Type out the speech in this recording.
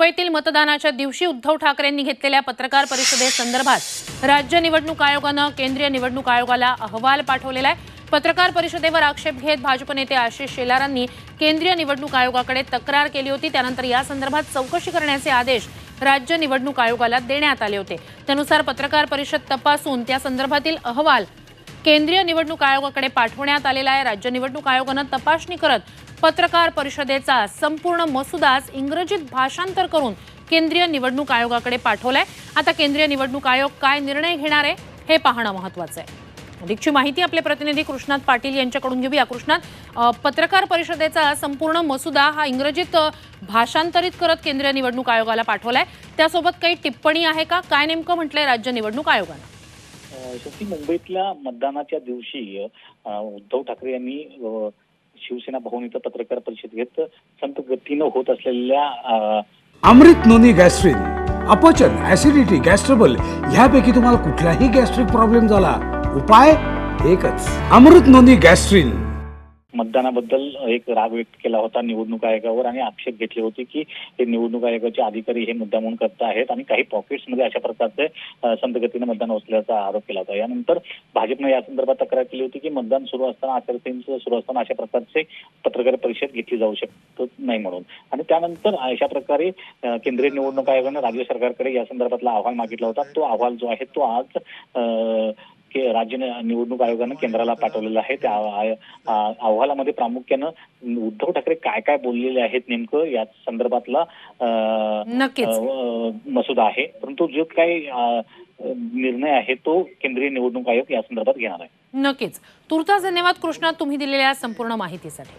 मुंबईतील मतदानाच्या दिवशी उद्धव ठाकरेंनी घेतलेल्या पत्रकार परिषदेसंदर्भात राज्य निवडणूक आयोगानं केंद्रीय निवडणूक आयोगाला अहवाल पाठवलेला आहे. पत्रकार परिषदेवर आक्षेप घेत भाजप नेते आशिष शेलारांनी केंद्रीय निवडणूक आयोगाकडे तक्रार केली होती. त्यानंतर या संदर्भात चौकशी करण्याचे आदेश राज्य निवडणूक आयोगाला देण्यात आले होते. त्यानुसार पत्रकार परिषद तपासून त्या संदर्भातील अहवाल केंद्रीय निवडणूक आयोगाकडे पाठवण्यात आलेला आहे. राज्य निवडणूक आयोगानं तपासणी करत पत्रकार परिषदेचा संपूर्ण मसुदाच इंग्रजीत भाषांतर करून केंद्रीय निवडणूक आयोगाकडे पाठवलाय. आता केंद्रीय निवडणूक आयोग काय निर्णय घेणार आहे हे पाहणं महत्वाचं आहे. अधिकची माहिती आपले प्रतिनिधी कृष्णात पाटील यांच्याकडून घेऊया. कृष्णात पत्रकार परिषदेचा संपूर्ण मसुदा हा इंग्रजीत भाषांतरित करत केंद्रीय निवडणूक आयोगाला पाठवलाय. त्यासोबत काही टिप्पणी आहे का? काय नेमकं म्हटलंय राज्य निवडणूक आयोगानं? शेवटी मुंबईतल्या मतदानाच्या दिवशी उद्धव ठाकरे यांनी शिवसेना भवन इथं पत्रकार परिषद घेत संत गतीनं होत असलेल्या अमृत नोनी गॅस्ट्रिन अपचन ऍसिडिटी गॅस्ट्रबल ह्यापैकी तुम्हाला कुठलाही गॅस्ट्रिक प्रॉब्लेम झाला उपाय एकच. अमृत नोनी गॅस्ट्रिन. मतदानाबद्दल एक राग व्यक्त केला होता निवडणूक आयोगावर आणि आक्षेप घेतले होते की हे निवडणूक आयोगाचे अधिकारी हे मुद्दा म्हणून करत आहेत आणि काही पॉकेट्समध्ये अशा प्रकारचे संतगतीने मतदान असल्याचा आरोप केला होता. यानंतर भाजपने या संदर्भात तक्रार केली होती की मतदान सुरू असताना आचारसंहिता सुरू असताना अशा प्रकारचे पत्रकार परिषद घेतली जाऊ शकत नाही म्हणून. आणि त्यानंतर अशा प्रकारे केंद्रीय निवडणूक आयोगाने राज्य सरकारकडे या संदर्भातला अहवाल मागितला होता. तो अहवाल जो आहे तो आज राज्य निवडणूक आयोगानं केंद्राला पाठवलेला आहे. त्या अहवालामध्ये प्रामुख्यानं उद्धव ठाकरे काय काय बोललेले आहेत नेमकं या संदर्भातला मसुदा आहे. परंतु जो काही निर्णय आहे तो केंद्रीय निवडणूक आयोग या संदर्भात घेणार आहे. नक्कीच. तुर्तास धन्यवाद कृष्णात तुम्ही दिलेल्या संपूर्ण माहितीसाठी.